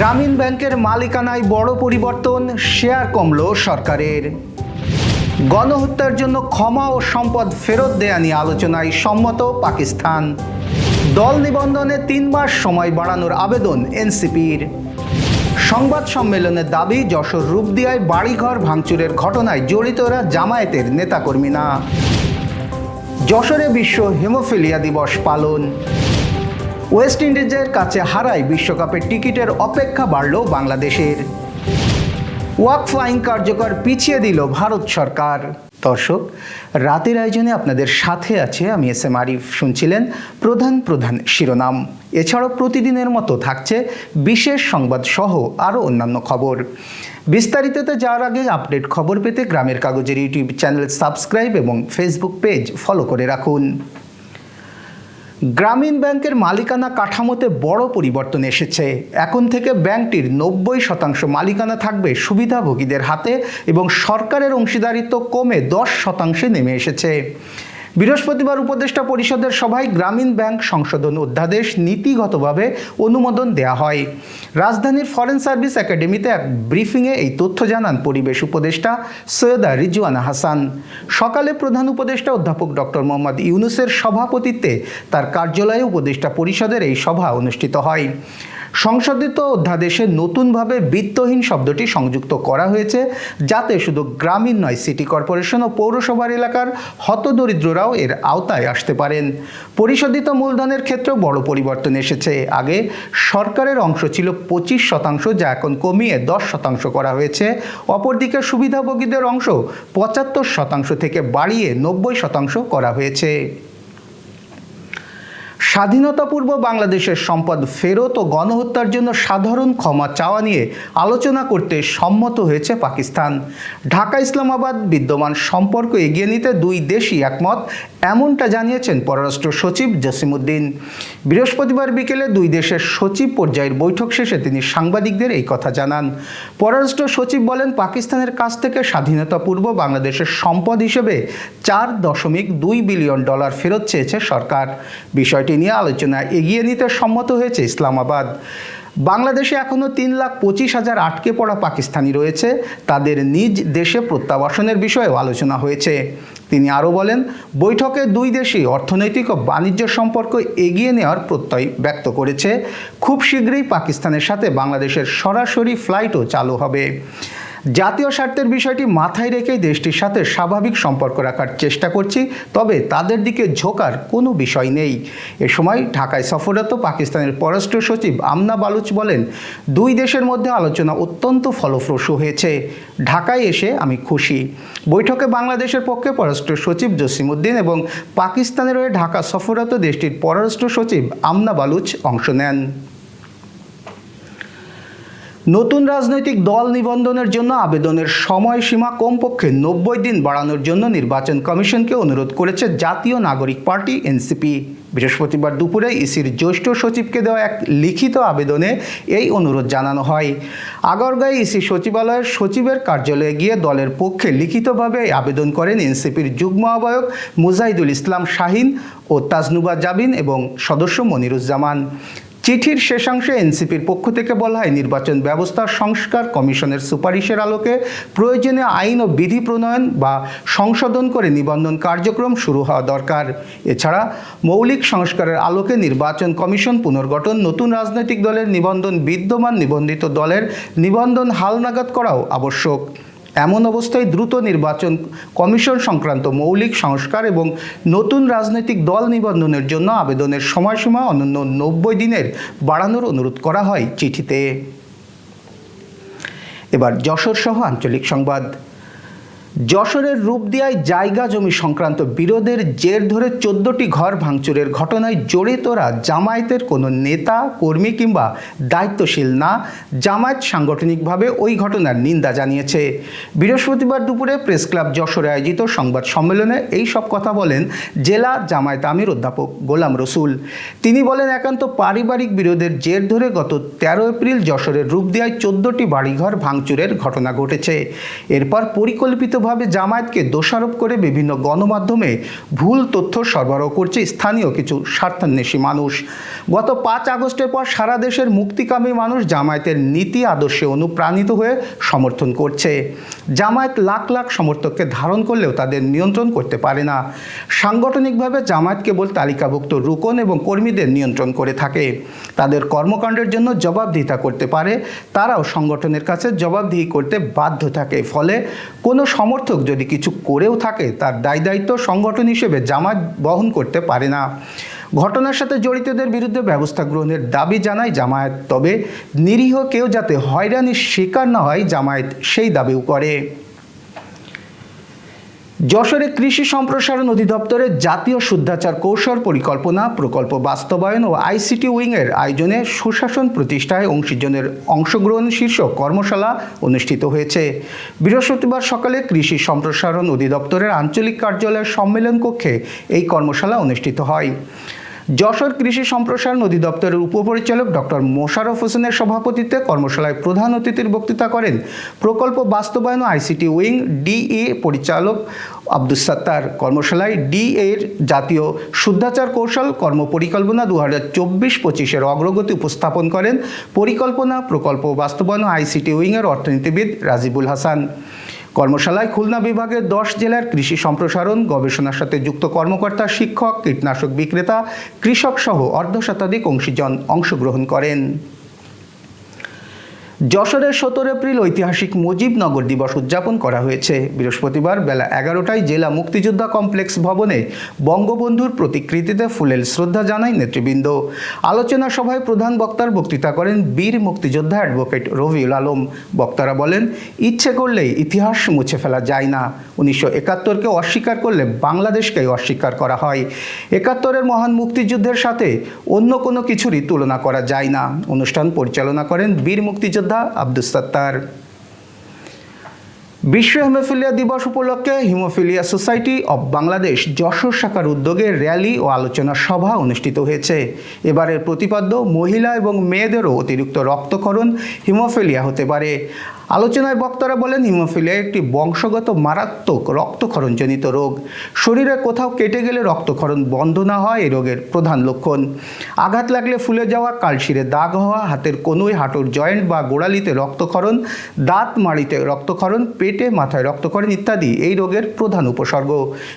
গ্রামীণ ব্যাংকের মালিকানায় বড় পরিবর্তন, শেয়ার কমল সরকারের। গণহত্যার জন্য ক্ষমা ও সম্পদ ফেরত দেয়া নিয়ে আলোচনায় সম্মত পাকিস্তান। দল নিবন্ধনে তিন মাস সময় বাড়ানোর আবেদন এনসিপির। সংবাদ সম্মেলনের দাবি, যশোর রূপদিয়ায় বাড়িঘর ভাঙচুরের ঘটনায় জড়িতরা জামায়াতের নেতাকর্মী না যশোরে বিশ্ব হেমোফিলিয়া দিবস পালন। ওয়েস্ট ইন্ডিজের কাছে হারায় বিশ্বকাপের টিকিটের অপেক্ষা বাড়ল বাংলাদেশের। ওয়াকফ আইন কার্যকর পিছিয়ে দিল ভারত সরকার। দর্শক, রাতের আয়োজনে আপনাদের সাথে আছে আমি এস এম আরিফ। শুনছিলেন প্রধান প্রধান শিরোনাম। এছাড়াও প্রতিদিনের মতো থাকছে বিশেষ সংবাদ সহ আরও অন্যান্য খবর। বিস্তারিততে যাওয়ার আগে আপডেট খবর পেতে গ্রামের কাগজের ইউটিউব চ্যানেল সাবস্ক্রাইব এবং ফেসবুক পেজ ফলো করে রাখুন। গ্রামীণ ব্যাংকের মালিকানা কাঠামোতে বড় পরিবর্তন এসেছে। এখন থেকে ব্যাংকটির নব্বই শতাংশ মালিকানা থাকবে সুবিধাভোগীদের হাতে এবং সরকারের অংশীদারিত্ব কমে দশ শতাংশে নেমে এসেছে। বৃহস্পতিবার উপদেষ্টা পরিষদের সভায় গ্রামীণ ব্যাংক সংশোধন অধ্যাদেশ নীতিগতভাবে অনুমোদন দেয়া হয়। রাজধানীর ফরেন সার্ভিস একাডেমিতে এক ব্রিফিংয়ে এই তথ্য জানান পরিবেশ উপদেষ্টা সৈয়দা রিজওয়ানা হাসান। সকালে প্রধান উপদেষ্টা অধ্যাপক ডক্টর মোহাম্মদ ইউনুসের সভাপতিত্বে তার কার্যালয়ে উপদেষ্টা পরিষদের এই সভা অনুষ্ঠিত হয়। সংশোধিত অধ্যাদেশে নতুনভাবে বিত্তহীন শব্দটি সংযুক্ত করা হয়েছে, যাতে শুধু গ্রামীণ নয়, সিটি কর্পোরেশন ও পৌরসভার এলাকার হতদরিদ্ররাও এর আওতায় আসতে পারেন। পরিশোধিত মূলধনের ক্ষেত্রেও বড় পরিবর্তন এসেছে। আগে সরকারের অংশ ছিল পঁচিশ শতাংশ, যা এখন কমিয়ে দশ শতাংশ করা হয়েছে। অপরদিকে সুবিধাভোগীদের অংশ পঁচাত্তর শতাংশ থেকে বাড়িয়ে নব্বই শতাংশ করা হয়েছে। স্বাধীনতাপূর্ব বাংলাদেশের সম্পদ ফেরত ও গণহত্যার জন্য সাধারণ ক্ষমা চাওয়া নিয়ে আলোচনা করতে সম্মত হয়েছে পাকিস্তান। ঢাকা ইসলামাবাদ বিদ্যমান সম্পর্ক এগিয়ে নিতে দুই দেশই একমত, এমনটা জানিয়েছেন পররাষ্ট্র সচিব জসিমুদ্দিন বৃহস্পতিবার বিকেলে দুই দেশের সচিব পর্যায়ের বৈঠক শেষে তিনি সাংবাদিকদের এই কথা জানান। পররাষ্ট্র সচিব বলেন, পাকিস্তানের কাছ থেকে স্বাধীনতাপূর্ব বাংলাদেশের সম্পদ হিসেবে চার দশমিক দুই বিলিয়ন ডলার ফেরত চেয়েছে সরকার। বিষয়টি নিয়ে আলোচনা এগিয়ে নিতে সম্মত হয়েছে ইসলামাবাদ। বাংলাদেশে এখনও তিন লাখ পঁচিশ হাজার আটকে পড়া পাকিস্তানি রয়েছে। তাদের নিজ দেশে প্রত্যাবাসনের বিষয়েও আলোচনা হয়েছে। তিনি আরও বলেন, বৈঠকে দুই দেশই অর্থনৈতিক ও বাণিজ্য সম্পর্ক এগিয়ে নেওয়ার প্রত্যয় ব্যক্ত করেছে। খুব শীঘ্রই পাকিস্তানের সাথে বাংলাদেশের সরাসরি ফ্লাইটও চালু হবে। জাতীয় স্বার্থের বিষয়টি মাথায় রেখেই দেশটির সাথে স্বাভাবিক সম্পর্ক রাখার চেষ্টা করছি, তবে তাদের দিকে ঝোকার কোনো বিষয় নেই। এ সময় ঢাকায় সফররত পাকিস্তানের পররাষ্ট্র সচিব আমনা বালুচ বলেন, দুই দেশের মধ্যে আলোচনা অত্যন্ত ফলপ্রসূ হয়েছে। ঢাকায় এসে আমি খুশি। বৈঠকে বাংলাদেশের পক্ষে পররাষ্ট্র সচিব জসিমউদ্দিন এবং পাকিস্তানের হয়ে ঢাকা সফররত দেশটির পররাষ্ট্র সচিব আমনা বালুচ অংশ নেন। নতুন রাজনৈতিক দল নিবন্ধনের জন্য আবেদনের সময়সীমা কমপক্ষে নব্বই দিন বাড়ানোর জন্য নির্বাচন কমিশনকে অনুরোধ করেছে জাতীয় নাগরিক পার্টি, এনসিপি। বৃহস্পতিবার দুপুরে ইসির জ্যেষ্ঠ সচিবকে দেওয়া এক লিখিত আবেদনে এই অনুরোধ জানানো হয়। আগরগাঁয় ইসি সচিবালয়ের সচিবের কার্যালয়ে গিয়ে দলের পক্ষে লিখিতভাবে আবেদন করেন এনসিপির যুগ্ম আহ্বায়ক মুজাহিদুল ইসলাম শাহিন ও তাজনুবা জাবিন এবং সদস্য মনিরুজ্জামান। চিঠির শেষাংশে এনসিপির পক্ষ থেকে বলা হয়, নির্বাচন ব্যবস্থা সংস্কার কমিশনের সুপারিশের আলোকে প্রয়োজনে আইন ও বিধি প্রণয়ন বা সংশোধন করে নিবন্ধন কার্যক্রম শুরু হওয়া দরকার। এছাড়া, মৌলিক সংস্কারের আলোকে নির্বাচন কমিশন পুনর্গঠন, নতুন রাজনৈতিক দলের নিবন্ধন বিদ্যমান নিবন্ধিত দলের নিবন্ধন হালনাগাদ করাও আবশ্যক। এমন অবস্থায় দ্রুত নির্বাচন কমিশন সংক্রান্ত মৌলিক সংস্কার এবং নতুন রাজনৈতিক দল নিবন্ধনের জন্য আবেদনের সময়সীমা অনন্য নব্বই দিনের বাড়ানোর অনুরোধ করা হয় চিঠিতে। এবার যশোর সহ আঞ্চলিক সংবাদ। যশোরের রূপ রূপদিয়ায় জায়গা জমি সংক্রান্ত বিরোধের জের ধরে চোদ্দটি ঘর ভাঙচুরের ঘটনায় জড়িতরা জামায়াতের কোনো নেতা, কর্মী কিংবা দায়িত্বশীল না, জামায়াত সাংগঠনিকভাবে ওই ঘটনার নিন্দা জানিয়েছে। বৃহস্পতিবার দুপুরে প্রেস ক্লাব যশোরে আয়োজিত সংবাদ সম্মেলনে এই সব কথা বলেন জেলা জামায়াত আমির অধ্যাপক গোলাম রসুল। তিনি বলেন, একান্ত পারিবারিক বিরোধের জের ধরে গত তেরো এপ্রিল যশোরের রূপ রূপদিয়ায় চোদ্দটি বাড়িঘর ভাঙচুরের ঘটনা ঘটেছে। এরপর পরিকল্পিতভাবে পরিকল্পিতভাবে জামায়াতকে দোষারোপ করে বিভিন্ন গণমাধ্যমে ভুল তথ্য সরবরাহ করছে স্থানীয় কিছু স্বার্থান্বেষী মানুষ। গত পাঁচ আগস্টের পর সারা দেশের মুক্তিকামী মানুষ জামায়াতের নীতি, আদর্শে অনুপ্রাণিত হয়ে সমর্থন করছে। জামায়াত লাখ লাখ সমর্থককে ধারণ করলেও তাদের নিয়ন্ত্রণ করতে পারে না। সাংগঠনিকভাবে জামায়াত কেবল তালিকাভুক্ত রুকন এবং কর্মীদের নিয়ন্ত্রণ করে থাকে। তাদের কর্মকাণ্ডের জন্য জবাবদিহিতা করতে পারে, তারাও সংগঠনের কাছে জবাবদিহি করতে বাধ্য থাকে। ফলে কোনো সমর্থক যদি কিছু করেও থাকে, তার দায় দায়িত্ব সংগঠন হিসেবে জামাত বহন করতে পারে না। ঘটনার সাথে জড়িতদের বিরুদ্ধে ব্যবস্থা গ্রহণের দাবি জানায় জামায়াত, তবে নিরীহ কেউ যাতে হয়রানির শিকার না হয়, জামায়াত সেই দাবিও করে। যশোরে কৃষি সম্প্রসারণ অধিদপ্তরের জাতীয় শুদ্ধাচার কৌশল পরিকল্পনা, প্রকল্প বাস্তবায়ন ও আইসিটি উইংয়ের আয়োজনে সুশাসন প্রতিষ্ঠায় অংশীজনের অংশগ্রহণ শীর্ষক কর্মশালা অনুষ্ঠিত হয়েছে। বৃহস্পতিবার সকালে কৃষি সম্প্রসারণ অধিদপ্তরের আঞ্চলিক কার্যালয়ের সম্মেলন কক্ষে এই কর্মশালা অনুষ্ঠিত হয়। যশোর কৃষি সম্প্রসারণ অধিদপ্তরের উপপরিচালক ডক্টর মোশারফ হোসেনের সভাপতিত্বে কর্মশালায় প্রধান অতিথির বক্তৃতা করেন প্রকল্প বাস্তবায়ন আইসিটি উইং ডিএ পরিচালক আব্দুস সাত্তার। কর্মশালায় ডিএ এর জাতীয় শুদ্ধাচার কৌশল কর্মপরিকল্পনা দু হাজার চব্বিশ পঁচিশের অগ্রগতি উপস্থাপন করেন পরিকল্পনা প্রকল্প বাস্তবায়ন আইসিটি উইংয়ের অর্থনীতিবিদ রাজিবুল হাসান। কর্মশালায় খুলনা বিভাগের দশ জেলার কৃষি সম্প্রসারণ, গবেষণার সাথে যুক্ত কর্মকর্তা, শিক্ষক, কীটনাশক বিক্রেতা, কৃষক সহ অর্ধশতাধিক অংশীজন অংশগ্রহণ করেন। যশোরের সতেরো এপ্রিল ঐতিহাসিক মুজিবনগর দিবস উদযাপন করা হয়েছে। বৃহস্পতিবার বেলা এগারোটায় জেলা মুক্তিযোদ্ধা কমপ্লেক্স ভবনে বঙ্গবন্ধুর প্রতিকৃতিতে ফুলেল শ্রদ্ধা জানায় নেতৃবৃন্দ। আলোচনা সভায় প্রধান বক্তার বক্তৃতা করেন বীর মুক্তিযোদ্ধা অ্যাডভোকেট রবিউল আলম। বক্তারা বলেন, ইচ্ছে করলেই ইতিহাস মুছে ফেলা যায় না। উনিশশো একাত্তরকে অস্বীকার করলে বাংলাদেশকেই অস্বীকার করা হয়। একাত্তরের মহান মুক্তিযুদ্ধের সাথে অন্য কোনো কিছুরই তুলনা করা যায় না। অনুষ্ঠান পরিচালনা করেন বীর মুক্তিযোদ্ধা আব্দুস সাত্তার বিশ্ব হিমোফিলিয়া দিবস উপলক্ষে haemophilia society of Bangladesh Jessore শাখার উদ্যোগে র্যালি ও আলোচনা সভা অনুষ্ঠিত হয়েছে। এবারের প্রতিপাদ্য মহিলা এবং মেয়েদেরও অতিরিক্ত রক্তক্ষরণ হিমোফিলিয়া হতে পারে। আলোচনায় বক্তারা বলেন, হিমোফিলিয়া একটি বংশগত মারাত্মক রক্তক্ষরণজনিত রোগ। শরীরে কোথাও কেটে গেলে রক্তক্ষরণ বন্ধ না হয় এই রোগের প্রধান লক্ষণ। আঘাত লাগলে ফুলে যাওয়া, কালশিরে দাগ হওয়া, হাতের কনুই হাঁটুর জয়েন্ট বা গোড়ালিতে রক্তক্ষরণ, দাঁত মাড়িতে রক্তক্ষরণ, পেটে মাথায় রক্তক্ষরণ ইত্যাদি। এই রোগের প্রধান উপসর্গ।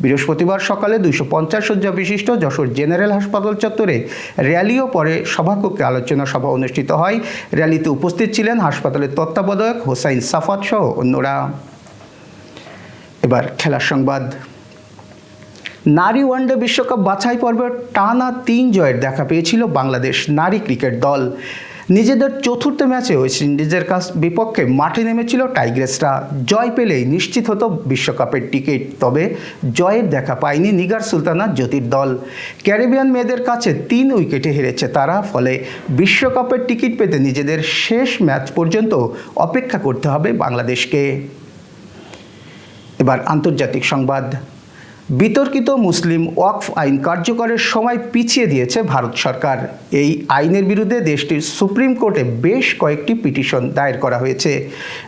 বৃহস্পতিবার সকালে দুইশো পঞ্চাশ শয্যা বিশিষ্ট যশোর জেনারেল হাসপাতাল চত্বরে র্যালিও পরে সভাকক্ষে আলোচনা সভা অনুষ্ঠিত হয়। র্যালিতে উপস্থিত ছিলেন হাসপাতালের তত্ত্বাবধায়ক হোসাইন সাফাত সহ অন্যরা। এবার খেলার সংবাদ। নারী ওয়ানডে বিশ্বকাপ বাছাই পর্বের টানা তিন জয়ের দেখা পেয়েছিল বাংলাদেশ নারী ক্রিকেট দল। নিজেদের চতুর্থ ম্যাচে ওয়েস্ট ইন্ডিজের কাছ বিপক্ষে মাঠে নেমেছিল টাইগ্রেসরা। জয় পেলেই নিশ্চিত হতো বিশ্বকাপের টিকিট, তবে জয়ের দেখা পায়নি নিগার সুলতানা জ্যোতির দল। ক্যারিবিয়ান মেয়েদের কাছে তিন উইকেটে হেরেছে তারা, ফলে বিশ্বকাপের টিকিট পেতে নিজেদের শেষ ম্যাচ পর্যন্ত অপেক্ষা করতে হবে বাংলাদেশকে। এবার আন্তর্জাতিক সংবাদ। বিতর্কিত মুসলিম ওয়াকফ আইন কার্যকরের সময় পিছিয়ে দিয়েছে ভারত সরকার। এই আইনের বিরুদ্ধে দেশটির সুপ্রিম কোর্টে বেশ কয়েকটি পিটিশন দায়ের করা হয়েছে।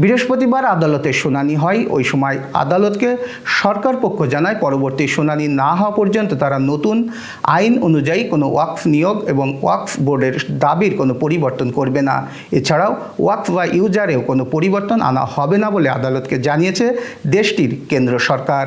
বৃহস্পতিবার আদালতে শুনানি হয়। ওই সময় আদালতকে সরকার পক্ষ জানায়, পরবর্তী শুনানি না হওয়া পর্যন্ত তারা নতুন আইন অনুযায়ী কোনো ওয়াকফ নিয়োগ এবং ওয়াকফ বোর্ডের দাবির কোনো পরিবর্তন করবে না। এছাড়াও ওয়াকফ বা ইউজারেও কোনো পরিবর্তন আনা হবে না বলে আদালতকে জানিয়েছে দেশটির কেন্দ্র সরকার।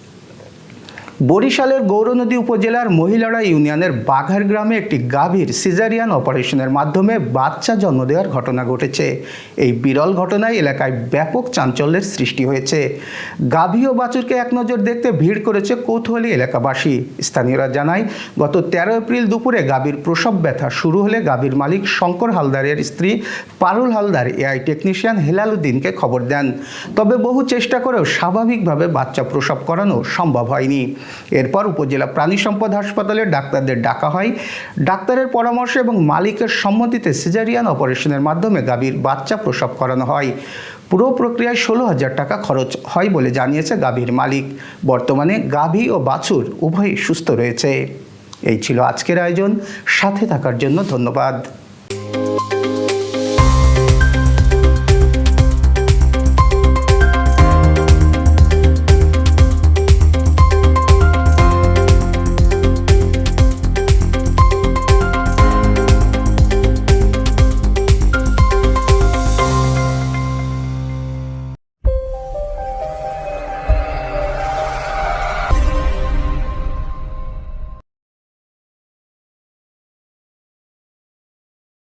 বরিশালের গৌরনদী উপজেলার মহিলারা ইউনিয়নের বাঘার গ্রামে একটি গাভীর সিজারিয়ান অপারেশনের মাধ্যমে বাচ্চা জন্ম দেওয়ার ঘটনা ঘটেছে। এই বিরল ঘটনায় এলাকায় ব্যাপক চাঞ্চল্যের সৃষ্টি হয়েছে। গাভী ও বাছুরকে এক নজর দেখতে ভিড় করেছে কৌতূহলী এলাকাবাসী। স্থানীয়রা জানায়, গত তেরো এপ্রিল দুপুরে গাভীর প্রসব ব্যথা শুরু হলে গাভীর মালিক শঙ্কর হালদারের স্ত্রী পারুল হালদার, এআই টেকনিশিয়ান হেলালুদ্দিনকে খবর দেন। তবে বহু চেষ্টা করেও স্বাভাবিকভাবে বাচ্চা প্রসব করানো সম্ভব হয়নি। এরপর উপজেলা প্রাণী সম্পদ হাসপাতালে ডাক্তারদের ডাকা হয়। ডাক্তারের পরামর্শ এবং মালিকের সম্মতিতে সিজারিয়ান অপারেশনের মাধ্যমে গাভীর বাচ্চা প্রসব করানো হয়। পুরো প্রক্রিয়ায় ষোলো হাজার টাকা খরচ হয় বলে জানিয়েছে গাভীর মালিক। বর্তমানে গাভী ও বাছুর উভয়ই সুস্থ রয়েছে। এই ছিল আজকের আয়োজন। সাথে থাকার জন্য ধন্যবাদ।